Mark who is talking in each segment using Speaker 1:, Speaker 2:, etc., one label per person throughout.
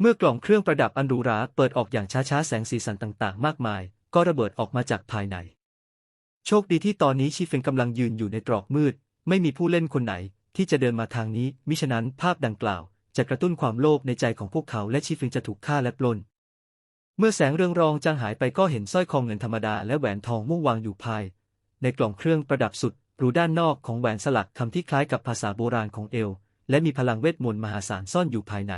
Speaker 1: เมื่อกล่องเครื่องประดับอันหรูหราเปิดออกอย่างช้าๆ แสงสีสันต่างๆ มากมาย ก็ระเบิดออกมาจากภายใน โชคดีที่ตอนนี้ชีเฟงกำลังยืนอยู่ในตรอกมืด ไม่มีผู้เล่นคนไหนที่จะเดินมาทางนี้ มิฉะนั้นภาพดังกล่าว จะกระตุ้นความโลภในใจของพวกเขาและชีเฟงจะถูกฆ่าและปล้น เมื่อแสงเรืองรองจางหายไปก็เห็นสร้อยคอเงินธรรมดาและแหวนทองมุ่งวางอยู่ภาย ในกล่องเครื่องประดับสุดหรูด้านนอกของแหวนสลักคำที่คล้ายกับภาษาโบราณของเอล และมีพลังเวทมนต์มหาศาลซ่อนอยู่ภายใน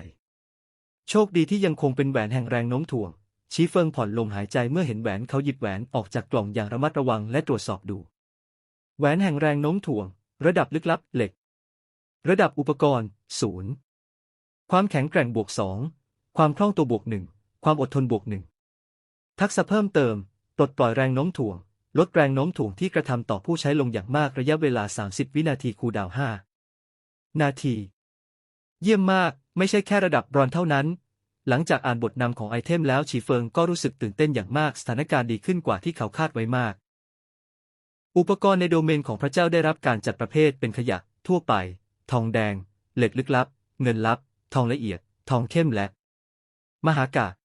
Speaker 1: โชคดีที่ยังคงเป็นแหวนแห่งแรงโน้มถ่วง ชีเฟิงผ่อนลมหายใจเมื่อเห็นแหวนเขาหยิบแหวนออกจากกล่องอย่างระมัดระวังและตรวจสอบดู แหวนแห่งแรงโน้มถ่วง ระดับลึกลับเหล็ก ระดับอุปกรณ์ศูนย์ความแข็งแกร่งบวกสองความคล่องตัวบวกหนึ่งความอดทนบวกหนึ่งทักษะเพิ่มเติมปลดปล่อยแรงโน้มถ่วง ลดแรงโน้มถ่วงที่กระทำต่อผู้ใช้ลงอย่างมากระยะเวลา 30 วินาทีคูดาวน์5นาที เยี่ยมมาก ไม่ใช่แค่ระดับบรอนเท่านั้น หลังจากอ่านบทนำของไอเทมแล้วชีเฟิงก็รู้สึกตื่นเต้นอย่างมากสถานการณ์ดีขึ้นกว่าที่เขาคาดไว้มาก อุปกรณ์ในโดเมนของพระเจ้าได้รับการจัดประเภทเป็นขยะ ทั่วไป ทองแดง เหล็กลึกลับ เงินลับ ทองละเอียด ทองเข้มและ มหากาพย์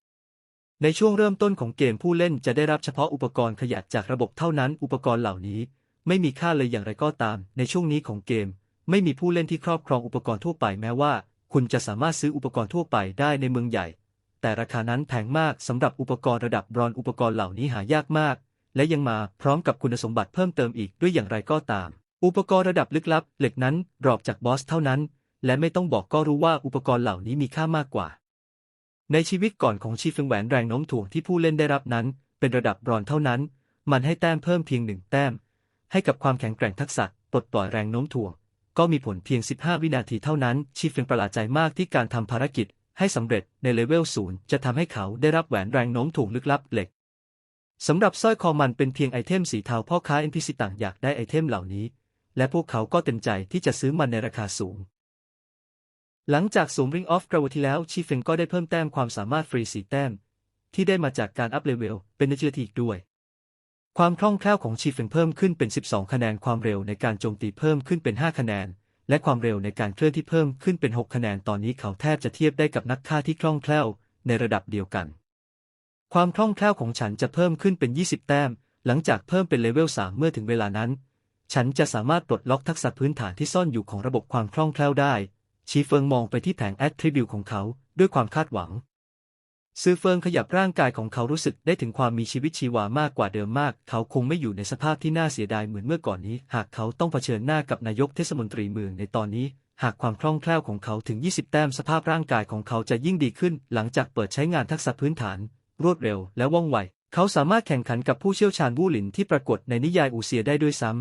Speaker 1: ในช่วงเริ่มต้นของเกมผู้เล่นจะได้รับเฉพาะอุปกรณ์ขยะจากระบบเท่านั้น อุปกรณ์เหล่านี้ ไม่มีค่าเลยอย่างไรก็ตาม ในช่วงนี้ของเกม ไม่มีผู้เล่นที่ครอบครองอุปกรณ์ทั่วไปแม้ว่า คุณจะสามารถซื้ออุปกรณ์ทั่วไปได้ในเมืองใหญ่ แต่ราคานั้นแพงมากสำหรับอุปกรณ์ระดับบรอนอุปกรณ์เหล่านี้หายากมาก และยังมาพร้อมกับคุณสมบัติเพิ่มเติมอีกด้วยอย่างไรก็ตาม อุปกรณ์ระดับลึกลับ เหล็กนั้นรอปจากบอสเท่านั้น และไม่ต้องบอกก็รู้ว่าอุปกรณ์เหล่านี้มีค่ามากกว่า ในชีวิตก่อนของชีเฟิงแหวนแรงโน้มถ่วงที่ผู้เล่นได้รับนั้น เป็นระดับบรอนเท่านั้น มันให้แต้มเพิ่มเพียงหนึ่งแต้ม ให้กับความแข็งแกร่งทักษะปลดปล่อยแรงโน้มถ่วง ก็มีผลเพียง 15 วินาทีเท่านั้น ชีเฟิงประหลาดใจมากที่การทำภารกิจให้สำเร็จในเลเวลศูนย์จะทำให้เขาได้รับแหวนแรงโน้มถ่วงลึกลับเหล็กสำหรับสร้อยคอมันเป็นเพียงไอเทมสีเทาพ่อค้า NPC ต่างอยากได้ไอเทมเหล่านี้ และพวกเขาก็เต็มใจที่จะซื้อมันในราคาสูง หลังจากสวม Ring of Gravity แล้วชีเฟงก็ได้เพิ่มแต้มความสามารถฟรีสีแต้ม ที่ได้มาจากการอัพเลเวลเป็นเนเจอร์ทีกด้วย ความคล่องแคล่วของชีเฟงเพิ่มขึ้นเป็น 12 คะแนน ความเร็วในการโจมตีเพิ่มขึ้นเป็น 5 คะแนน และความเร็วในการเคลื่อนที่เพิ่มขึ้นเป็น 6 คะแนน ตอนนี้เขาแทบจะเทียบได้กับนักฆ่าที่คล่องแคล่วในระดับเดียวกัน ความคล่องแคล่วของฉันจะเพิ่มขึ้นเป็น 20 แต้ม หลังจากเพิ่มเป็นเลเวล 3 เมื่อถึงเวลานั้น ฉันจะสามารถปลดล็อกทักษะพื้นฐานที่ซ่อนอยู่ของระบบความคล่องแคล่วได้ ชีเฟิงมองไปที่แผงแอตทริบิวของเขาด้วยความคาดหวัง ซือเฟิงขยับร่างกายของเขารู้สึกได้ถึงความมีชีวิตชีวามากกว่าเดิมมาก เขาคงไม่อยู่ในสภาพที่น่าเสียดายเหมือนเมื่อก่อนนี้ หากเขาต้องเผชิญหน้ากับนายกเทศมนตรีเมืองในตอนนี้ หากความคล่องแคล่วของเขาถึง 20 แต้มสภาพร่างกายของเขาจะยิ่งดีขึ้น หลังจากเปิดใช้งานทักษะพื้นฐาน รวดเร็วและว่องไว เขาสามารถแข่งขันกับผู้เชี่ยวชาญวู่หลินที่ปรากฏในนิยายอูเซียได้ด้วยซ้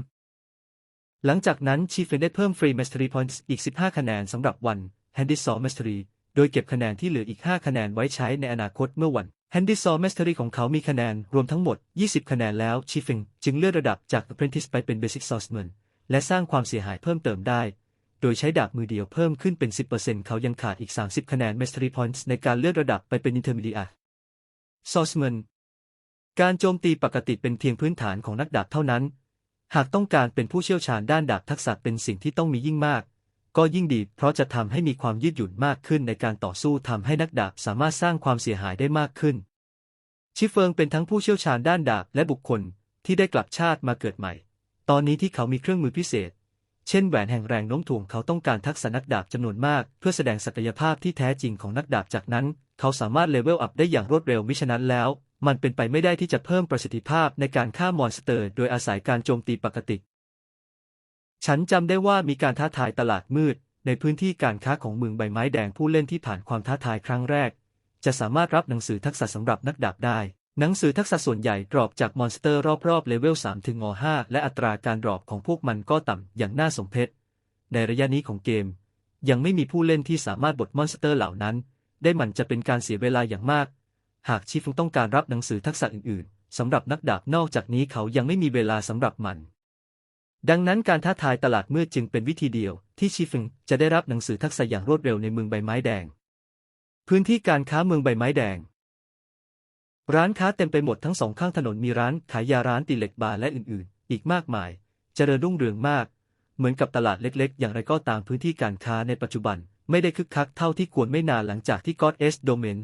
Speaker 1: ำหลังจากนั้นชีเฟนได้เพิ่มฟรี Mastery Points อีก 15 คะแนนสำหรับวัน Handy Saw Mastery โดยเก็บคะแนนที่เหลืออีก 5 คะแนนไว้ใช้ในอนาคตเมื่อวัน Handy Saw Mastery ของเขามีคะแนนรวมทั้งหมด 20 คะแนนแล้วชีเฟงจึงเลื่อนระดับจาก Apprentice ไปเป็น Basic Swordsman และสร้างความเสียหายเพิ่มเติมได้ โดยใช้ดาบมือเดียวเพิ่มขึ้นเป็น 10%เขายังขาดอีก 30 คะแนน Mastery Points ในการเลื่อนระดับไปเป็น Intermediate Swordsman การโจมตีปกติเป็นเพียงพื้นฐานของนักดาบเท่านั้น หากต้องการเป็นผู้เชี่ยวชาญด้านดาบทักษะเป็นสิ่งที่ต้องมียิ่งมาก ก็ยิ่งดี เพราะจะทำให้มีความยืดหยุ่นมากขึ้นในการต่อสู้ทำให้นักดาบสามารถสร้างความเสียหายได้มากขึ้น ชิเฟิงเป็นทั้งผู้เชี่ยวชาญด้านดาบและบุคคลที่ได้กลับชาติมาเกิดใหม่ ตอนนี้ที่เขามีเครื่องมือพิเศษ เช่นแหวนแห่งแรงโน้มถ่วงเขาต้องการทักษะนักดาบจำนวนมาก เพื่อแสดงศักยภาพที่แท้จริงของนักดาบจากนั้น เขาสามารถเลเวลอัพได้อย่างรวดเร็วมิฉะนั้นแล้ว มันเป็นไปไม่ได้ที่จะเพิ่มประสิทธิภาพในการฆ่ามอนสเตอร์ โดยอาศัยการโจมตีปกติ ฉันจำได้ว่ามีการท้าทายตลาดมืด ในพื้นที่การค้าของเมืองใบไม้แดงผู้เล่นที่ผ่านความท้าทายครั้งแรก จะสามารถรับหนังสือทักษะสำหรับนักดาบได้ หนังสือทักษะส่วนใหญ่ดรอปจากมอนสเตอร์รอบๆเลเวล3ถึงง5และอัตราการดรอปของพวกมันก็ต่ำอย่างน่าสมเพชในระยะนี้ของเกม ยังไม่มีผู้เล่นที่สามารถบดมอนสเตอร์เหล่านั้น ได้มันจะเป็นการเสียเวลาอย่างมาก หากชิฟต้องการรับหนังสือทักษะอื่นๆสำหรับนักดาบนอกจากนี้เขายังไม่มีเวลาสำหรับมัน ดังนั้นการท้าทายตลาดมืดจึงเป็นวิธีเดียว ที่ชิฟงจะได้รับหนังสือทักษะอย่างรวดเร็วในเมืองใบไม้แดง พื้นที่การค้าเมืองใบไม้แดง ร้านค้าเต็มไปหมดทั้งสองข้างถนนมีร้านขายยาร้านตีเหล็กบาร์และอื่นๆ อีกมากมาย เจริญรุ่งเรืองมาก เหมือนกับตลาดเล็กๆ อย่างไรก็ตามพื้นที่การค้าในปัจจุบัน ไม่ได้คึกคักเท่าที่ควรไม่นานหลังจากที่ God S Domain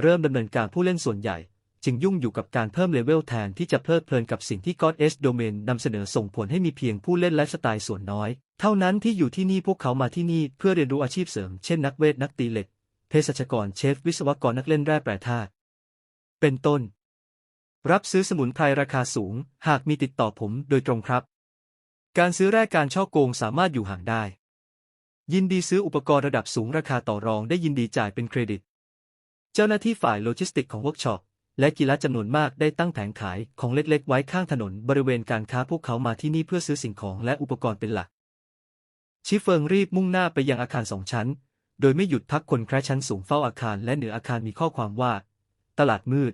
Speaker 1: เริ่มดำเนินการผู้เล่นส่วนใหญ่ จึงยุ่งอยู่กับการเพิ่มเลเวลแทนที่จะเพลิดเพลินกับสิ่งที่ God S Domain นำเสนอส่งผลให้มีเพียงผู้เล่นไลฟ์สไตล์ส่วนน้อย เท่านั้นที่อยู่ที่นี่พวกเขามาที่นี่เพื่อเรียนรู้อาชีพเสริม เช่นนักเวทนักตีเหล็กเภสัชกรเชฟวิศวกรนักเล่นแร่แปรธาตุเป็นต้น รับซื้อสมุนไพรราคาสูง หากมีติดต่อผมโดยตรงครับ การซื้อแรกการช่อโกงสามารถอยู่ห่างได้ ยินดีซื้ออุปกรณ์ระดับสูงราคาต่อรองได้ยินดีจ่ายเป็นเครดิต เจ้าหน้าที่ฝ่ายโลจิสติกของเวิร์กช็อป และกีฬาจำนวนมากได้ตั้งแผงขายของเล็กๆ ไว้ข้างถนนบริเวณการค้าพวกเขามาที่นี่เพื่อซื้อสิ่งของและอุปกรณ์เป็นหลัก ชิเฟิงรีบมุ่งหน้าไปยังอาคารสองชั้น โดยไม่หยุดพักคนแคร์ชั้นสูงเฝ้าอาคารและเหนืออาคารมีข้อความว่า ตลาดมืด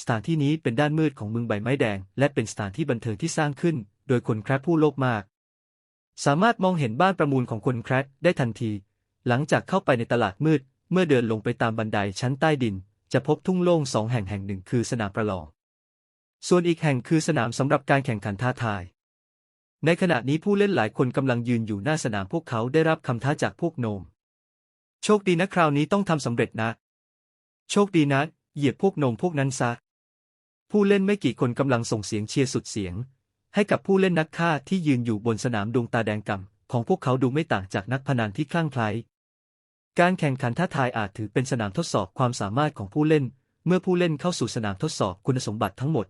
Speaker 1: สถานที่นี้เป็นด้านมืดของเมืองใบไม้แดง และเป็นสถานที่บันเทิงที่สร้างขึ้น โดยคนแคร์ผู้โลภมาก สามารถมองเห็นบ้านประมูลของคนแคร์ได้ทันที หลังจากเข้าไปในตลาดมืด เมื่อเดินลงไปตามบันไดชั้นใต้ดิน จะพบทุ่งโล่งสองแห่งแห่งหนึ่งคือสนามประลอง ส่วนอีกแห่งคือสนามสำหรับการแข่งขันท้าทาย ในขณะนี้ผู้เล่นหลายคนกำลังยืนอยู่หน้าสนามพวกเขาได้รับคำท้าจากพวกโนม โชคดีนะคราวนี้ต้องทำสำเร็จนะ โชคดีนะ เหยียบพวกโนมพวกนั้นซะ ผู้เล่นไม่กี่คนกำลังส่งเสียงเชียร์สุดเสียง ให้กับผู้เล่นนักฆ่าที่ยืนอยู่บนสนามดวงตาแดงก่ำของพวกเขาดูไม่ต่างจากนักพนันที่คลั่งไคล้ การแข่งขันท้าทายอาจถือเป็นสนามทดสอบความสามารถของผู้เล่น เมื่อผู้เล่นเข้าสู่สนามทดสอบคุณสมบัติทั้งหมด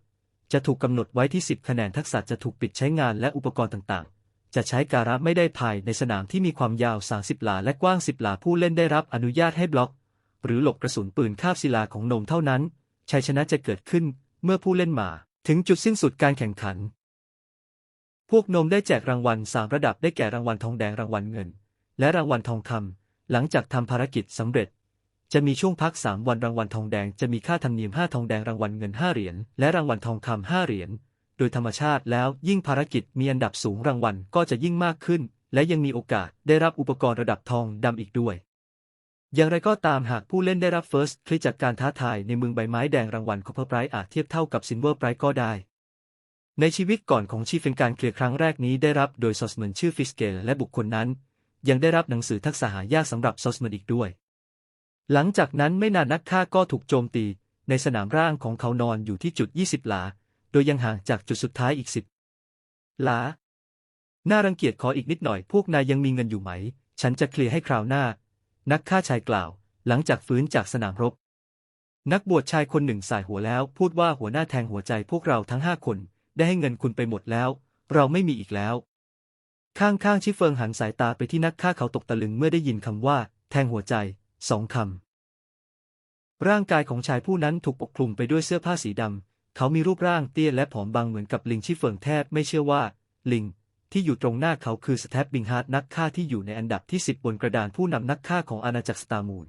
Speaker 1: จะถูกกำหนดไว้ที่ 10 คะแนนทักษะจะถูกปิดใช้งานและอุปกรณ์ต่างๆ จะใช้การะไม่ได้ภายในสนามที่มีความยาว 30 หลาและกว้าง 10 หลาผู้เล่นได้รับอนุญาตให้บล็อก หรือหลบกระสุนปืนคาบศิลาของนมเท่านั้น ชัยชนะจะเกิดขึ้นเมื่อผู้เล่นมา ถึงจุดสิ้นสุดการแข่งขัน พวกนมได้แจกรางวัลสามระดับได้แก่รางวัลทองแดงรางวัลเงิน และรางวัลทองคำ หลังจากทำภารกิจสำเร็จ จะมีช่วงพัก 3 วันรางวัลทองแดงจะมีค่าธรรมเนียม 5 ทองแดงรางวัลเงิน 5 เหรียญและรางวัลทองคำ5เหรียญโดยธรรมชาติแล้วยิ่งภารกิจมีอันดับสูงรางวัลก็จะยิ่งมากขึ้น และยังมีโอกาสได้รับอุปกรณ์ระดับทองดำอีกด้วย อย่างไรก็ตามหากผู้เล่นได้รับ First คลิจากการท้าทายในเมืองใบไม้แดงรางวัล Copper Prize อาจเทียบเท่ากับ Silver Prize ก็ได้ในชีวิตก่อนของชีฟเป็นการเคลียร์ครั้งแรกนี้ได้รับโดยซอสเหมือนชื่อฟิสเกลและบุคคลนั้น ยังได้รับหนังสือทักษะหายากสำหรับซอสเมนอีกด้วย หลังจากนั้นไม่นานนักฆ่าก็ถูกโจมตี ในสนามร่างของเขานอนอยู่ที่จุด 20 หลา โดยยังห่างจากจุดสุดท้ายอีก 10 หลา น่ารังเกียจขออีกนิดหน่อยพวกนายยังมีเงินอยู่ไหม ฉันจะเคลียร์ให้คราวหน้า นักฆ่าชายกล่าว หลังจากฟื้นจากสนามรบ นักบวชชายคนหนึ่งสายหัวแล้ว พูดว่าหัวหน้าแทงหัวใจพวกเราทั้งห้าคน ได้ให้เงินคุณไปหมดแล้ว เราไม่มีอีกแล้ว ข้างๆชิเฟิงหันสายตาไปที่นักฆ่าเขาตกตะลึงเมื่อได้ยินคำว่า แทงหัวใจสองคำ ร่างกายของชายผู้นั้นถูกปกคลุมไปด้วยเสื้อผ้าสีดำ เขามีรูปร่างเตี้ยและผอมบางเหมือนกับลิงชิเฟิงแทบไม่เชื่อว่า ลิง ที่อยู่ตรงหน้าเขาคือสแตปบิงฮาร์ดนักฆ่าที่อยู่ในอันดับที่10บบนกระดานผู้นำนักฆ่าของอาณาจักรสตาร์มูน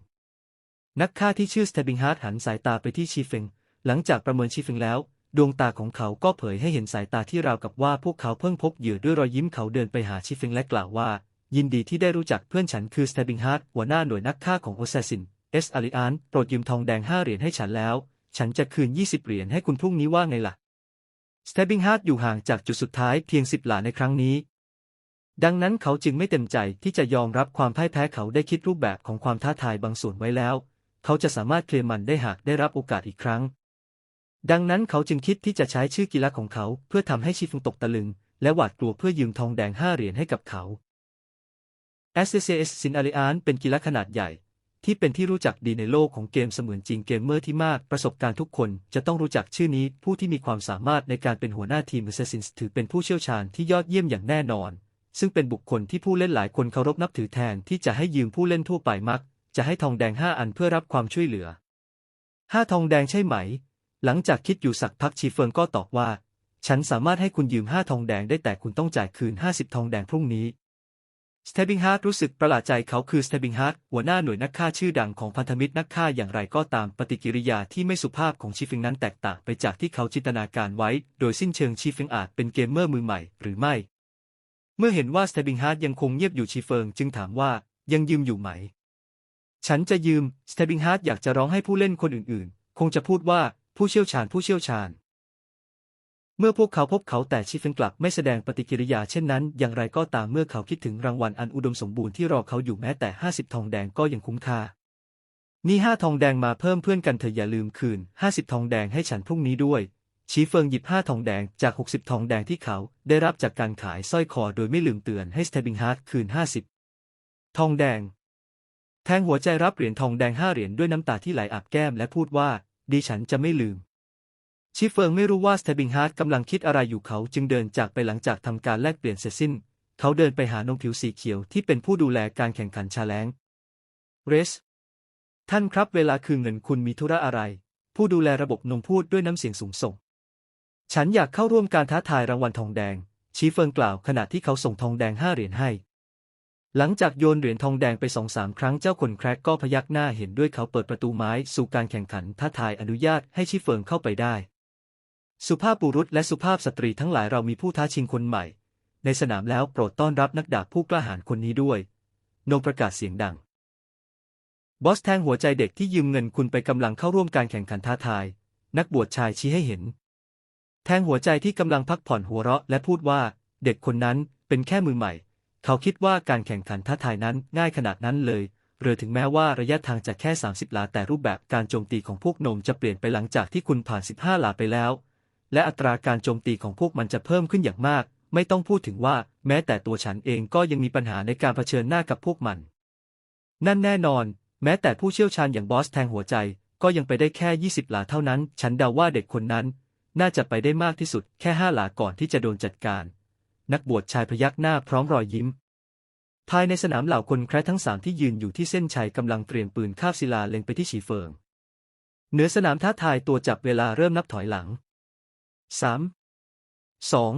Speaker 1: นักฆ่าที่ชื่อสแตปบิงฮาร์ดหันสายตาไปที่ชีเฟิง หลังจากประเมินชีเฟิงแล้ว ดวงตาของเขาก็เผยให้เห็นสายตาที่ราวกับว่าพวกเขาเพิ่งพบเหยื่อด้วยรอยยิ้มเขาเดินไปหาชีเฟงและกล่าวว่า ยินดีที่ได้รู้จักเพื่อนฉันคือสเตบิงฮาร์ดหัวหน้าหน่วยนักฆ่าของโอเซซินเอสอาริอานโปรดยืมทองแดงห้าเหรียญให้ฉันแล้ว ฉันจะคืน 20 เหรียญให้คุณพรุ่งนี้ว่าไงล่ะสเตบิงฮาร์ดอยู่ห่างจากจุดสุดท้ายเพียงสิบหลาในครั้งนี้ดังนั้นเขาจึงไม่เต็มใจที่จะยอมรับความพ่ายแพ้เขาได้คิดรูปแบบของความท้าทายบางส่วนไว้แล้ว เขาจะสามารถเคลียร์มันได้หากได้รับโอกาสอีกครั้ง ดังนั้นเขาจึงคิดที่จะใช้ชื่อกีฬาของเขา เพื่อทำให้ชีฟงตกตะลึง และหวาดกลัวเพื่อยืมทองแดงห้าเหรียญให้กับเขา SCCS ซินอาริอานเป็นกีฬาขนาดใหญ่ ที่เป็นที่รู้จักดีในโลกของเกมเสมือนจริงเกมเมอร์ที่มากประสบการณ์ทุกคนจะต้องรู้จักชื่อนี้ผู้ที่มีความสามารถในการเป็นหัวหน้าทีม Assassins ถือเป็นผู้เชี่ยวชาญที่ยอดเยี่ยมอย่างแน่นอน ซึ่งเป็นบุคคลที่ผู้เล่นหลายคนเคารพนับถือแทนที่จะให้ยืมผู้เล่นทั่วไปมัก จะให้ทองแดงห้าอันเพื่อรับความช่วยเหลือห้าทองแดงใช่ไหม หลังจากคิดอยู่สักพักชีเฟิงก็ตอบว่า ฉันสามารถให้คุณยืมห้าทองแดงได้แต่คุณต้องจ่ายคืนห้าสิบทองแดงพรุ่งนี้สเตบิงฮาร์ดรู้สึกประหลาดใจเขาคือสเตบิงฮาร์ดหัวหน้าหน่วยนักฆ่าชื่อดังของพันธมิตรนักฆ่าอย่างไรก็ตามปฏิกิริยาที่ไม่สุภาพของชีฟิงนั้นแตกต่างไปจากที่เขาจินตนาการไว้ โดยสิ้นเชิงชีฟิงอาจเป็นเกมเมอร์มือใหม่หรือไม่ เมื่อเห็นว่าสเตบิงฮาร์ดยังคงเงียบอยู่ชีเฟิงจึงถามว่ายังยืมอยู่ไหม ฉันจะยืมสเตบิงฮาร์ดอยากจะร้องให้ผู้เล่นคนอื่นๆ คงจะพูดว่า ผู้เชี่ยวชาญผู้เชี่ยวชาญ เมื่อพวกเขาพบเขาแต่ชีเฟนกลับไม่แสดงปฏิกิริยาเช่นนั้น อย่างไรก็ตามเมื่อเขาคิดถึงรางวัลอันอุดมสมบูรณ์ที่รอเขาอยู่แม้แต่50ทองแดงก็ยังคุ้มค่า นี่ห้าทองแดงมาเพิ่มเพื่อนกันเถอะอย่าลืมคืน50ทองแดงให้ฉันพรุ่งนี้ด้วยชีเฟิงหยิบห้าทองแดงจาก 60 ทองแดงที่เขาได้รับจากการขายสร้อยคอโดยไม่ลืมเตือนให้สเตบิงฮาร์ดคืน 50 ทองแดง แทงหัวใจรับเหรียญทองแดงห้าเหรียญด้วยน้ำตาที่ไหลอาบแก้มและพูดว่า ดิฉันจะไม่ลืม ชิเฟิงไม่รู้ว่าสเตบิงฮาร์ดกำลังคิดอะไรอยู่เขาจึงเดินจากไปหลังจากทำการแลกเปลี่ยนเสร็จสิ้น เขาเดินไปหานมผิวสีเขียวที่เป็นผู้ดูแลการแข่งขันชาแลงเรส ท่านครับเวลาคืนเงินคุณมีธุระอะไร ผู้ดูแลระบบนมพูดด้วยน้ำเสียงสูงส่ง ฉันอยากเข้าร่วมการท้าทายรางวัลทองแดง ชีเฟิงกล่าวขณะที่เขาส่งทองแดงห้าเหรียญให้ หลังจากโยนเหรียญทองแดงไปสองสามครั้งเจ้าคนแครกก็พยักหน้าเห็นด้วยเขาเปิดประตูไม้สู่การแข่งขันท้าทายอนุญาตให้ชิเฟิงเข้าไปได้ สุภาพบุรุษและสุภาพสตรีทั้งหลายเรามีผู้ท้าชิงคนใหม่ ในสนามแล้วโปรดต้อนรับนักดาบผู้กล้าหาญคนนี้ด้วย นงประกาศเสียงดัง บอสแทงหัวใจเด็กที่ยืมเงินคุณไปกำลังเข้าร่วมการแข่งขันท้าทาย นักบวชชายชี้ให้เห็น แทงหัวใจที่กำลังพักผ่อนหัวเราะและพูดว่า เด็กคนนั้นเป็นแค่มือใหม่ เขาคิดว่าการแข่งขันท้าทายนั้นง่ายขนาดนั้นเลยเรือถึงแม้ว่าระยะทางจะแค่ 30หลา แต่รูปแบบการโจมตีของพวกโนมจะเปลี่ยนไปหลังจากที่คุณผ่าน 15หลาไปแล้ว และอัตราการโจมตีของพวกมันจะเพิ่มขึ้นอย่างมาก ไม่ต้องพูดถึงว่าแม้แต่ตัวฉันเองก็ยังมีปัญหาในการเผชิญหน้ากับพวกมัน นั่นแน่นอน แม้แต่ผู้เชี่ยวชาญอย่างบอสแทงหัวใจ ก็ยังไปได้แค่ 20หลาเท่านั้น ฉันเดาว่าเด็กคนนั้น น่าจะไปได้มากที่สุดแค่ห้าหลาก่อนที่จะโดนจัดการ นักบวชชายพยักหน้าพร้อมรอยยิ้ม ภายในสนามเหล่าคนแคร์ทั้งสามที่ยืนอยู่ที่เส้นชัยกำลังเตรียมปืนคาบศิลาเล็งไปที่ฉีเฟิง เหนือสนามท้าทายตัวจับเวลาเริ่มนับถอยหลังสามสอง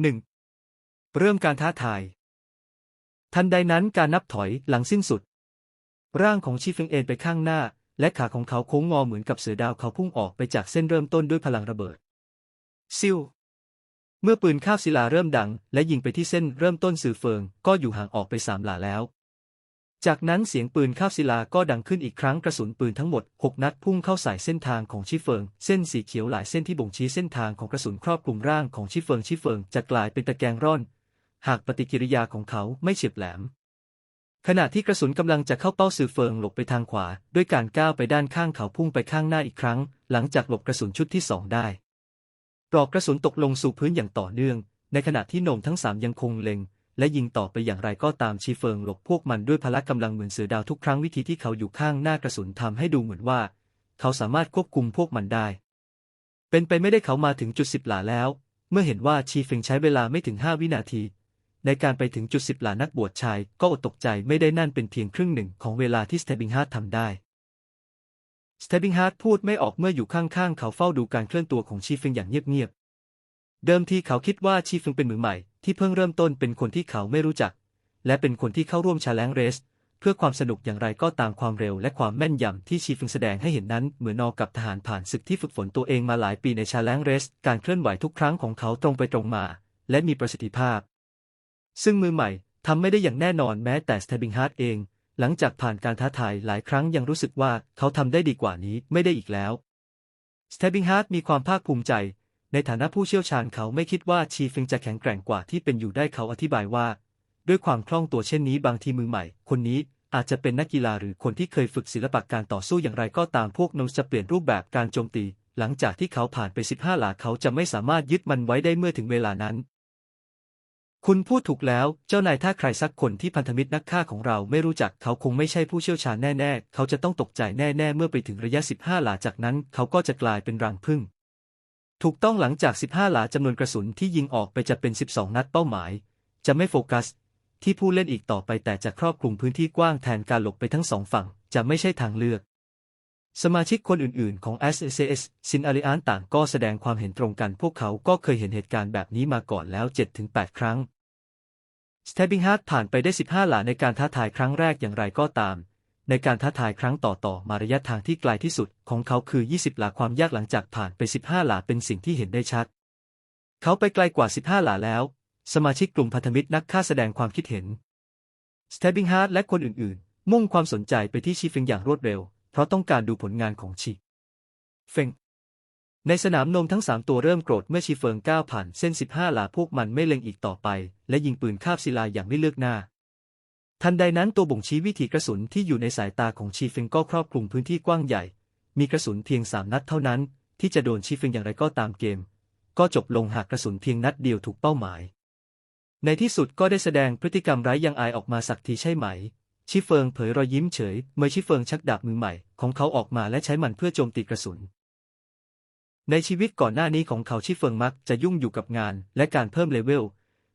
Speaker 1: หนึ่งเริ่มการท้าทาย ทันใดนั้นการนับถอยหลังสิ้นสุด ร่างของชีเฟิงเอ็นไปข้างหน้า และขาของเขาโค้งงอเหมือนกับเสือดาวเขาพุ่งออกไปจากเส้นเริ่มต้นด้วยพลังระเบิดซิว เมื่อปืนคาบศิลาเริ่มดัง และยิงไปที่เส้นเริ่มต้นสื่อเฟิง ก็อยู่ห่างออกไปสามหลาแล้ว จากนั้นเสียงปืนคาบศิลาก็ดังขึ้นอีกครั้งกระสุนปืนทั้งหมด 6 นัดพุ่งเข้าใส่เส้นทางของชิเฟิง เส้นสีเขียวหลายเส้นที่บ่งชี้เส้นทางของกระสุนครอบคลุมร่างของชิเฟิงชิเฟิงจะกลายเป็นตะแกรงร่อน หากปฏิกิริยาของเขาไม่เฉียบแหลม ขณะที่กระสุนกำลังจะเข้าเป้าสื่อเฟิงหลบไปทางขวา ด้วยการก้าวไปด้านข้างเขาพุ่งไปข้างหน้าอีกครั้ง หลังจากหลบกระสุนชุดที่สองได้ ปลอกกระสุนตกลงสู่พื้นอย่างต่อเนื่อง ในขณะที่โหนมทั้งสามยังคงเล็ง และยิงต่อไปอย่างไรก็ตามชีเฟิงหลบพวกมันด้วยพละกำลังเหมือนเสือดาวทุกครั้งวิธีที่เขาอยู่ข้างหน้ากระสุนทำให้ดูเหมือนว่า เขาสามารถควบคุมพวกมันได้ เป็นไปไม่ได้เขามาถึงจุดสิบหลาแล้ว เมื่อเห็นว่าชีเฟิงใช้เวลาไม่ถึงห้าวินาที ในการไปถึงจุดสิบหลานักบวชชาย ก็อดตกใจไม่ได้นั่นเป็นเพียงครึ่งหนึ่งของเวลาที่สเตบิงฮาร์ดทำได้ สเตบิงฮาร์ดพูดไม่ออกเมื่ออยู่ข้างๆ เขาเฝ้าดูการเคลื่อนตัวของชีเฟิงอย่างเงียบๆ เดิมทีเขาคิดว่าชีเฟิงเป็นมือใหม่ ที่เพิ่งเริ่มต้นเป็นคนที่เขาไม่รู้จัก และเป็นคนที่เข้าร่วมชาแลงเรส เพื่อความสนุกอย่างไรก็ตามความเร็วและความแม่นยำที่ชีฟิงแสดงให้เห็นนั้นเหมือนนอกับทหารผ่านศึกที่ฝึกฝนตัวเองมาหลายปีในชาแลงเรส การเคลื่อนไหวทุกครั้งของเขาตรงไปตรงมา และมีประสิทธิภาพ ซึ่งมือใหม่ทำไม่ได้อย่างแน่นอนแม้แต่สเตบิงฮาร์ดเอง หลังจากผ่านการท้าทายหลายครั้งยังรู้สึกว่าเขาทำได้ดีกว่านี้ไม่ได้อีกแล้วสเตบิงฮาร์ดมีความภาคภูมิใจ ในฐานะผู้เชี่ยวชาญเขาไม่คิดว่าชีฟิงจะแข็งแกร่งกว่าที่เป็นอยู่ได้เขาอธิบายว่า ด้วยความคล่องตัวเช่นนี้บางทีมือใหม่ คนนี้อาจจะเป็นนักกีฬาหรือคนที่เคยฝึกศิลปะการต่อสู้อย่างไรก็ตามพวกนงจะเปลี่ยนรูปแบบการโจมตี หลังจากที่เขาผ่านไป 15 หลาเขาจะไม่สามารถยึดมันไว้ได้เมื่อถึงเวลานั้น คุณพูดถูกแล้ว เจ้านายถ้าใครสักคนที่พันธมิตรนักฆ่าของเราไม่รู้จักเขาคงไม่ใช่ผู้เชี่ยวชาญแน่ ๆ เขาจะต้องตกใจแน่ๆ เมื่อไปถึงระยะ 15 หลาจากนั้น เขาก็จะกลายเป็นรังผึ้ง ถูกต้องหลังจาก 15 หลาจำนวนกระสุนที่ยิงออกไปจะเป็น 12 นัดเป้าหมาย จะไม่โฟกัส ที่ผู้เล่นอีกต่อไปแต่จะครอบคลุมพื้นที่กว้างแทนการหลบไปทั้งสองฝั่ง จะไม่ใช่ทางเลือก สมาชิกคนอื่นๆ ของ SSS ซินอาริอานต่างก็แสดงความเห็นตรงกัน พวกเขาก็เคยเห็นเหตุการณ์แบบนี้มาก่อนแล้ว 7-8 ครั้ง สเตบิงฮาร์ดผ่านไปได้ 15 หลาในการท้าทายครั้งแรกอย่างไรก็ตาม ในการท้าทายครั้งต่อๆมาระยะทางที่ไกลที่สุดของเขาคือ 20 หลาความยากหลังจากผ่านไป 15 หลาเป็นสิ่งที่เห็นได้ชัด เขาไปไกลกว่า 15 หลาแล้ว สมาชิกกลุ่มพันธมิตรนักฆ่าแสดงความคิดเห็นสเตบิงฮาร์ดและคนอื่นๆ มุ่งความสนใจไปที่ชีเฟงอย่างรวดเร็ว เพราะต้องการดูผลงานของชีเฟง ในสนามนมทั้งสามตัวเริ่มโกรธเมื่อชีเฟิงก้าวผ่านเส้น 15 หลาพวกมันไม่เล็งอีกต่อไป และยิงปืนคาบศิลาอย่างไม่เลือกหน้า ทันใดนั้นตัวบ่งชี้วิถีกระสุนที่อยู่ในสายตาของชีเฟิงก็ครอบคลุมพื้นที่กว้างใหญ่ มีกระสุนเพียงสามนัดเท่านั้น ที่จะโดนชีเฟิงอย่างไรก็ตามเกม ก็จบลงหากกระสุนเพียงนัดเดียวถูกเป้าหมาย ในที่สุดก็ได้แสดงพฤติกรรมร้ายังอายออกมาสักทีใช่ไหมชิเฟิงเผยรอยยิ้มเฉย เมื่อชิเฟิงชักดาบมือใหม่ของเขาออกมาและใช้มันเพื่อโจมตีกระสุน ในชีวิตก่อนหน้านี้ของเขาชิเฟิงมักจะยุ่งอยู่กับงานและการเพิ่มเลเวล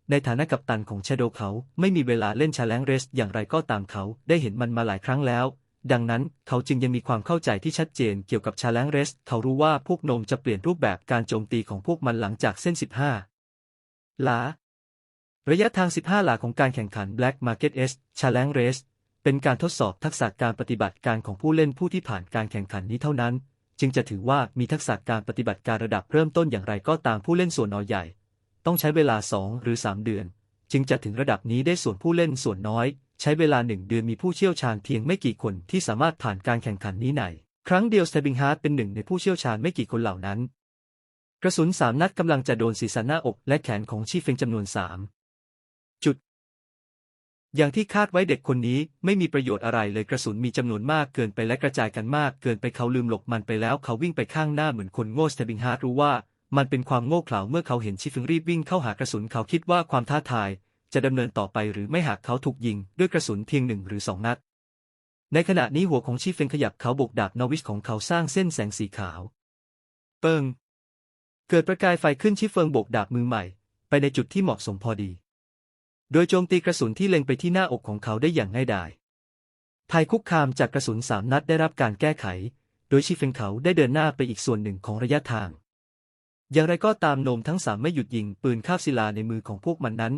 Speaker 1: ในฐานะกัปตันของชโดเขาไม่มีเวลาเล่นชาแลงเรส อย่างไรก็ตามเขาได้เห็นมันมาหลายครั้งแล้ว ดังนั้นเขาจึงยังมีความเข้าใจที่ชัดเจนเกี่ยวกับชาแลงเรส เขารู้ว่าพวกโนมจะเปลี่ยนรูปแบบการโจมตีของพวกมันหลังจากเส้น 15 หลา ระยะทาง 15 หลาของการแข่งขัน Black Market S Challenge Race เป็นการทดสอบทักษะการปฏิบัติการของผู้เล่นผู้ที่ผ่านการแข่งขันนี้เท่านั้น จึงจะถือว่ามีทักษะการปฏิบัติการระดับเริ่มต้นอย่างไรก็ตามผู้เล่นส่วนน้อยใหญ่ ต้องใช้เวลา 2 หรือ 3 เดือน จึงจะถึงระดับนี้ได้ส่วนผู้เล่นส่วนน้อย ใช้เวลาหนึ่งเดือนมีผู้เชี่ยวชาญเพียงไม่กี่คนที่สามารถผ่านการแข่งขันนี้ในครั้งเดียวสเตบิงฮาร์ดเป็นหนึ่งในผู้เชี่ยวชาญไม่กี่คนเหล่านั้น กระสุนสามนัดกำลังจะโดนศีรษะหน้าอกและแขนของชีเฟงจำนวนสามจุด อย่างที่คาดไว้เด็กคนนี้ไม่มีประโยชน์อะไรเลยกระสุนมีจำนวนมากเกินไปและกระจายกันมากเกินไปเขาลืมหลบมันไปแล้วเขาวิ่งไปข้างหน้าเหมือนคนโง่สเตบิงฮาร์ดรู้ว่า มันเป็นความโง่เขลาเมื่อเขาเห็นชิฟึงรีบวิ่งเข้าหากระสุนเขาคิดว่าความท้าทาย จะดำเนินต่อไปหรือไม่หากเขาถูกยิง ด้วยกระสุนเพียงหนึ่งหรือสองนัด ในขณะนี้หัวของชีเฟงขยับเขาบกดาบนอวิชของเขาสร้างเส้นแสงสีขาว เปิง เกิดประกายไฟขึ้นชิฟเฟิงบกดาบมือใหม่ ไปในจุดที่เหมาะสมพอดี โดยโจมตีกระสุนที่เล็งไปที่หน้าอกของเขาได้อย่างง่ายดายภัยคุกคามจากกระสุนสามนัดได้รับการแก้ไข โดยชิเฟงเขาได้เดินหน้าไปอีกส่วนหนึ่งของระยะทาง อย่างไรก็ตามโนมทั้งสามไม่หยุดยิงปืนคาบศิลาในมือของพวกมันนั้น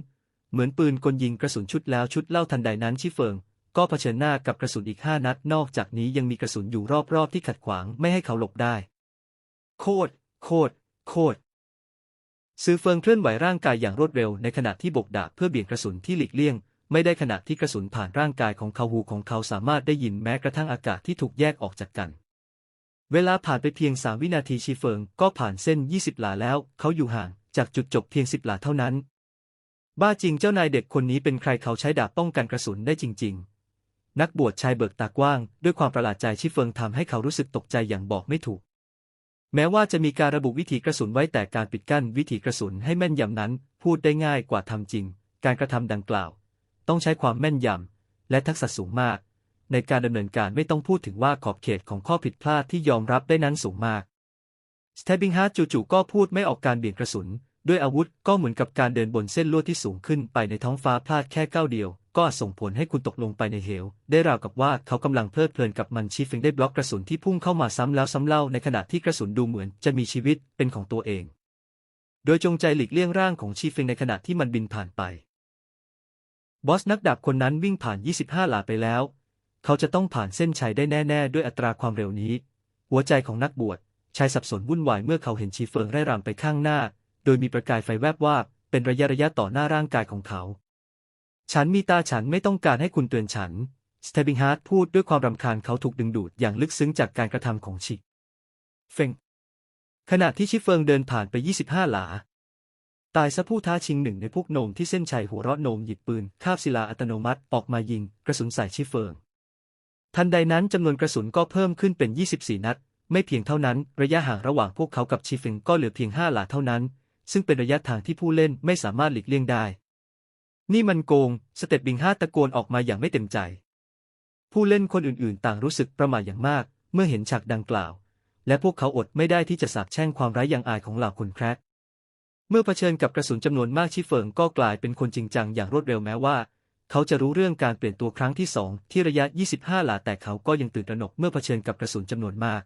Speaker 1: เหมือนปืนกลยิงกระสุนชุดแล้วชุดเล่าทันใดนั้นชิเฟิง ก็เผชิญหน้ากับกระสุนอีกห้านัด นอกจากนี้ยังมีกระสุนอยู่รอบๆที่ขัดขวางไม่ให้เขาหลบได้ โคตร โคตร โคตร ซือเฟิงเคลื่อนไหวร่างกายอย่างรวดเร็วในขณะที่บกดาบเพื่อเบี่ยงกระสุนที่หลีกเลี่ยง ไม่ได้ขณะที่กระสุนผ่านร่างกายของเขาหูของเขาสามารถได้ยินแม้กระทั่งอากาศที่ถูกแยกออกจากกัน เวลาผ่านไปเพียงสามวินาทีชีเฟิงก็ผ่านเส้น 20 หลาแล้ว เขาอยู่ห่างจากจุดจบเพียง 10 หลาเท่านั้น บ้าจริงเจ้านายเด็กคนนี้เป็นใครเขาใช้ดาบป้องกันกระสุนได้จริง ๆ นักบวชชายเบิกตากว้าง ด้วยความประหลาดใจชิเฟิงทำให้เขารู้สึกตกใจอย่างบอกไม่ถูก แม้ว่าจะมีการระบุวิธีกระสุนไว้แต่การปิดกั้นวิธีกระสุนให้แม่นยำนั้น พูดได้ง่ายกว่าทำจริง การกระทำดังกล่าว ต้องใช้ความแม่นยำและทักษะสูงมาก ในการดำเนินการไม่ต้องพูดถึงว่าขอบเขตของข้อผิดพลาดที่ยอมรับได้นั้นสูงมากสเตบิงฮาร์ดจู่ๆก็พูดไม่ออกการเบี่ยงกระสุน ด้วยอาวุธก็เหมือนกับการเดินบนเส้นลวดที่สูงขึ้นไปในท้องฟ้าพลาดแค่ก้าวเดียว ก็อาจส่งผลให้คุณตกลงไปในเหว ได้ราวกับว่าเขากำลังเพลิดเพลินกับมันชีฟิงได้บล็อกกระสุนที่พุ่งเข้ามาซ้ำแล้วซ้ำเล่าในขณะที่กระสุนดูเหมือนจะมีชีวิตเป็นของตัวเอง โดยจงใจหลีกเลี่ยงร่างของชีฟิงในขณะที่มันบินผ่านไป บอสนักดาบคนนั้นวิ่งผ่าน 25 หลาไปแล้ว เขาจะต้องผ่านเส้นชัยได้แน่ ๆ ด้วยอัตราความเร็วนี้ หัวใจของนักบวชชายสับสนวุ่นวายเมื่อเขาเห็นชีเฟิงไร่รำไปข้างหน้า โดยมีประกายไฟแวบวาบเป็นระยะระยะต่อหน้าร่างกายของเขา ฉันมีตาฉันไม่ต้องการให้คุณเตือนฉัน สเตบิงฮาร์ดพูดด้วยความรำคาญเขาถูกดึงดูดอย่างลึกซึ้งจากการกระทำของชิเฟงขณะที่ชิเฟิงเดินผ่านไป 25 หลา ตายซะผู้ท้าชิงหนึ่งในพวกโนมที่เส้นชัยหัวเราะโนมหยิบปืนคาบศิลาอัตโนมัติออกมายิงกระสุนใส่ชิเฟิง ทันใดนั้นจำนวนกระสุนก็เพิ่มขึ้นเป็น 24 นัด ไม่เพียงเท่านั้น ระยะห่างระหว่างพวกเขากับชิเฟิงก็เหลือเพียง 5 หลาเท่านั้น ซึ่งเป็นระยะทางที่ผู้เล่นไม่สามารถหลีกเลี่ยงได้ นี่มันโกง สเต็ปบิงฮาตะโกนออกมาอย่างไม่เต็มใจ ผู้เล่นคนอื่นๆ ต่างรู้สึกประหม่าอย่างมาก เมื่อเห็นฉากดังกล่าว และพวกเขาอดไม่ได้ที่จะสาบแช่งความร้ายอย่างอายของเหล่าคนแครกเมื่อเผชิญกับกระสุนจำนวนมากชิเฟิงก็กลายเป็นคนจริงจังอย่างรวดเร็วแม้ว่า เขาจะรู้เรื่องการเปลี่ยนตัวครั้งที่สองที่ระยะ 25 หลาแต่เขาก็ยังตื่นตระหนกเมื่อเผชิญกับกระสุนจำนวนมาก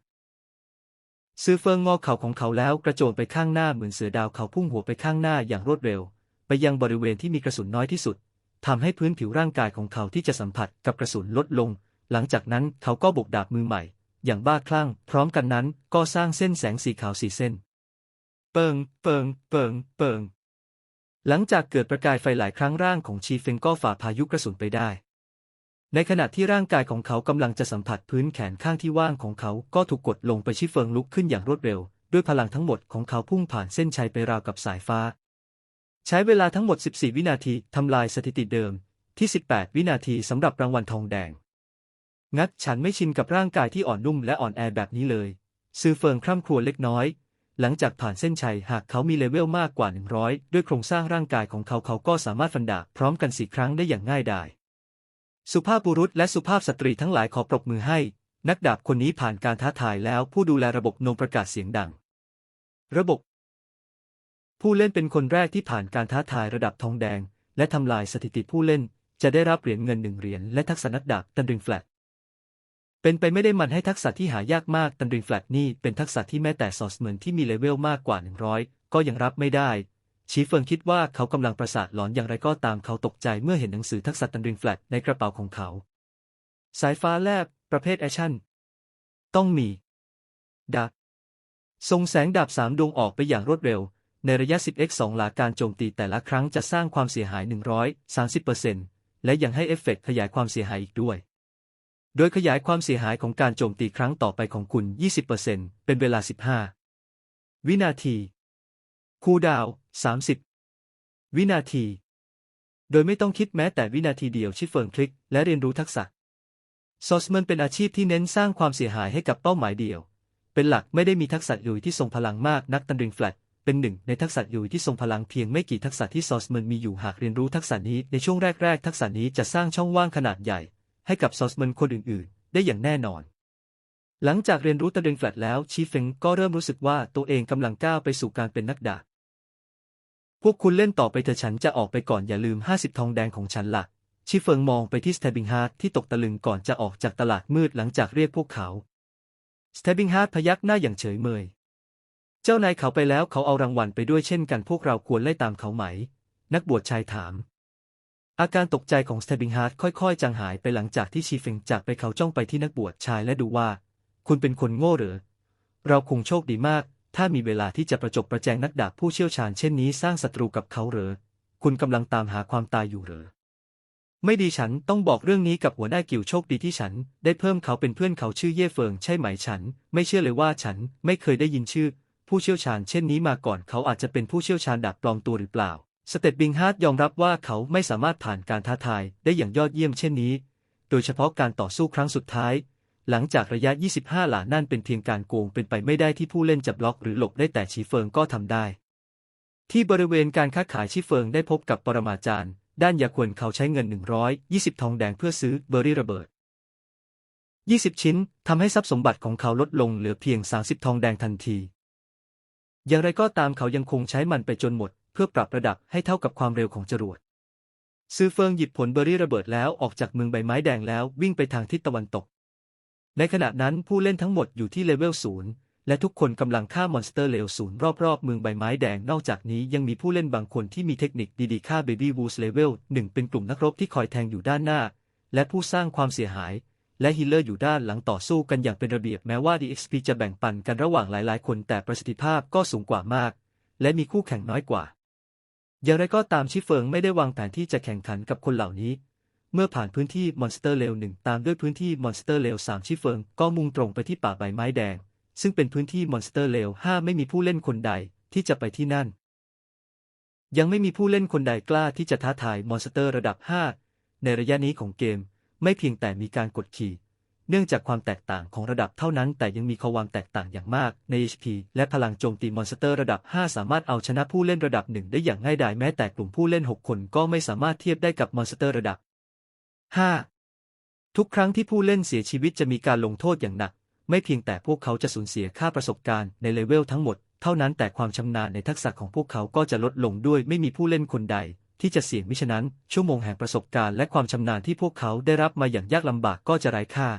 Speaker 1: ซือเฟิงงอเข่าของเขาแล้วกระโจนไปข้างหน้าเหมือนเสือดาวเขาพุ่งหัวไปข้างหน้าอย่างรวดเร็ว ไปยังบริเวณที่มีกระสุนน้อยที่สุดทำให้พื้นผิวร่างกายของเขาที่จะสัมผัสกับกระสุนลดลง หลังจากนั้นเขาก็บกดาบมือใหม่ อย่างบ้าคลั่ง พร้อมกันนั้นก็สร้างเส้นแสงสีขาวสีเส้น เปิง เปิง เปิง เปิง หลังจากเกิดประกายไฟหลายครั้งร่างของชีเฟงก็ฝ่าพายุกระสุนไปได้ ในขณะที่ร่างกายของเขากำลังจะสัมผัสพื้นแขนข้างที่ว่างของเขาก็ถูกกดลงไปชิเฟิงลุกขึ้นอย่างรวดเร็ว ด้วยพลังทั้งหมดของเขาพุ่งผ่านเส้นชัยไปราวกับสายฟ้า ใช้เวลาทั้งหมด 14 วินาทีทำลายสถิติเดิมที่ 18 วินาทีสำหรับรางวัลทองแดง งัดฉันไม่ชินกับร่างกายที่อ่อนนุ่มและอ่อนแอแบบนี้เลย ซือเฟิงคร่ำครวญเล็กน้อย หลังจากผ่านเส้นชัยหากเขามีเลเวลมากกว่า 100 ด้วยโครงสร้างร่างกายของเขาเขาก็สามารถฟันดาบพร้อมกันสี่ครั้งได้อย่างง่ายดาย สุภาพบุรุษและสุภาพสตรีทั้งหลายขอปรบมือให้ นักดาบคนนี้ผ่านการท้าทายแล้วผู้ดูแลระบบโนมประกาศเสียงดัง ระบบ ผู้เล่นเป็นคนแรกที่ผ่านการท้าทายระดับทองแดง และทำลายสถิติผู้เล่น จะได้รับเหรียญเงินหนึ่งเหรียญและทักษะนักดาบตันริงแฟลตเป็นไปไม่ได้มันให้ทักษะที่หายากมากตันริงแฟลตนี่เป็นทักษะที่แม้แต่ซอสเหมือนที่มีเลเวลมากกว่า 100 ก็ยังรับไม่ได้ชีเฟิงคิดว่าเขากำลังประสาทหลอนอย่างไรก็ตามเขาตกใจเมื่อเห็นหนังสือทักษะตันริงแฟลตในกระเป๋าของเขา สายฟ้าแลบ ประเภทแอคชั่น ต้องมีดาบส่งแสงดาบสามดวงออกไปอย่างรวดเร็ว ในระยะ 10x 2 หลาการโจมตีแต่ละครั้งจะสร้างความเสียหาย 130%และยังให้เอฟเฟกต์ขยายความเสียหายอีกด้วย โดยขยายความเสียหายของการโจมตีครั้งต่อไปของคุณ 20%เป็นเวลา 15 วินาที คูดาว 30 วินาที โดยไม่ต้องคิดแม้แต่วินาทีเดียวชิฟเฟิงคลิก และเรียนรู้ทักษะซอสมันเป็นอาชีพที่เน้นสร้างความเสียหายให้กับเป้าหมายเดียว เป็นหลักไม่ได้มีทักษะยุยที่ทรงพลังมากนักตันริงแฟลต เป็นหนึ่งในทักษะอยุยที่ทรงพลังเพียงไม่กี่ทักษะที่ซอสเมันมีอยู่หากเรียนรู้ทักษะนี้ในช่วงแรก ๆ ทักษะนี้จะสร้างช่องว่างขนาดใหญ่ ให้กับซอสเมันคนอื่น ๆ ได้อย่างแน่นอน หลังจากเรียนรู้ตันริงแฟลตแล้วชีเฟงก็เริ่มรู้สึกว่าตัวเองกำลังก้าวไปสู่การเป็นนักดาบพวกคุณเล่นต่อไปเถอะฉันจะออกไปก่อนอย่าลืม 50 ทองแดงของฉันละ่ะชิเฟิงมองไปที่สเตบิงฮาร์ดที่ตกตะลึงก่อนจะออกจากตลาดมืดหลังจากเรียกพวกเขาสเตบิงฮาร์ดพยักหน้าอย่างเฉยเมย เจ้านายเขาไปแล้วเขาเอารางวัลไปด้วยเช่นกันพวกเราควรไล่ตามเขาไหม นักบวชชายถาม อาการตกใจของสเตบิงฮาร์ดค่อยๆ จางหายไปหลังจากที่ชีเฟงจากไปเขาจ้องไปที่นักบวชชายและดูว่า คุณเป็นคนโง่หรือ เราคงโชคดีมาก ถ้ามีเวลาที่จะประจบประแจงนักดาบผู้เชี่ยวชาญเช่นนี้สร้างศัตรูกับเขาหรือ คุณกำลังตามหาความตายอยู่หรือไม่ดีฉันต้องบอกเรื่องนี้กับหัวหน้ากิวโชคดีที่ฉัน ได้เพิ่มเขาเป็นเพื่อนเขาชื่อเย่เฟิงใช่ไหมฉัน ไม่เชื่อเลยว่าฉันไม่เคยได้ยินชื่อ ผู้เชี่ยวชาญเช่นนี้มาก่อนเขาอาจจะเป็นผู้เชี่ยวชาญดาบปลอมตัวหรือเปล่า สเตตบิงฮาร์ดยอมรับว่าเขาไม่สามารถผ่านการท้าทายได้อย่างยอดเยี่ยมเช่นนี้ โดยเฉพาะการต่อสู้ครั้งสุดท้าย หลังจากระยะ 25 หลานั่นเป็นเพียงการโกงเป็นไปไม่ได้ที่ผู้เล่นจะบล็อกหรือหลบได้แต่ชีเฟิงก็ทำได้ ที่บริเวณการค้าขายชิเฟิงได้พบกับปรมาจารย์ ด้านยาควนเขาใช้เงิน 120 ทองแดงเพื่อซื้อเบอร์รี่ระเบิด20 ชิ้นทำให้ทรัพย์สมบัติของเขาลดลงเหลือเพียง 30 ทองแดงทันที อย่างไรก็ตามเขายังคงใช้มันไปจนหมด เพื่อปรับระดับให้เท่ากับความเร็วของจรวด ซือเฟิงหยิบผลเบอร์รี่ระเบิดแล้วออกจากเมืองใบไม้แดงแล้ววิ่งไปทางทิศตะวันตก ในขณะนั้นผู้เล่นทั้งหมดอยู่ที่เลเวลศูนย์และทุกคนกำลังฆ่ามอนสเตอร์เลวศูนย์รอบๆเมืองใบไม้แดง นอกจากนี้ยังมีผู้เล่นบางคนที่มีเทคนิคดีๆฆ่าเบบี้วูสเลเวลหนึ่งเป็นกลุ่มนักรบที่คอยแทงอยู่ด้านหน้า และผู้สร้างความเสียหาย และฮีลเลอร์อยู่ด้านหลังต่อสู้กันอย่างเป็นระเบียบแม้ว่า DXP จะแบ่งปันกันระหว่างหลายๆ คนแต่ประสิทธิภาพก็สูงกว่ามาก และมีคู่แข่งน้อยกว่า อย่างไรก็ตามชิเฟิงไม่ได้วางแผนที่จะแข่งขันกับคนเหล่านี้ เมื่อผ่านพื้นที่มอนสเตอร์เลวหนึ่งตามด้วยพื้นที่มอนสเตอร์เลวสามชิเฟิงก็มุ่งตรงไปที่ป่าใบไม้แดง ซึ่งเป็นพื้นที่มอนสเตอร์เลวห้าไม่มีผู้เล่นคนใดที่จะไปที่นั่น ยังไม่มีผู้เล่นคนใดกล้าที่จะท้าทายมอนสเตอร์ระดับ 5 ในระยะนี้ของเกม ไม่เพียงแต่มีการกดขี่ เนื่องจากความแตกต่างของระดับเท่านั้น แต่ยังมีความแตกต่างอย่างมากใน HP และพลังโจมตีมอนสเตอร์ระดับ 5 สามารถเอาชนะผู้เล่นระดับหนึ่งได้อย่างง่ายดายแม้แต่กลุ่มผู้เล่น 6 คนก็ไม่สามารถเทียบได้กับมอนสเตอร์ระดับ 5 ทุกครั้งที่ผู้เล่นเสียชีวิตจะมีการลงโทษอย่างหนัก ไม่เพียงแต่พวกเขาจะสูญเสียค่าประสบการณ์ในเลเวลทั้งหมดเท่านั้นแต่ความชำนาญในทักษะของพวกเขาก็จะลดลงด้วยไม่มีผู้เล่นคนใด ที่จะเสี่ยงมิฉะนั้น ชั่วโมงแห่งประสบการณ์และความชำนาญที่พวกเขาได้รับมาอย่างยากลำบากก็จะไร้ค่า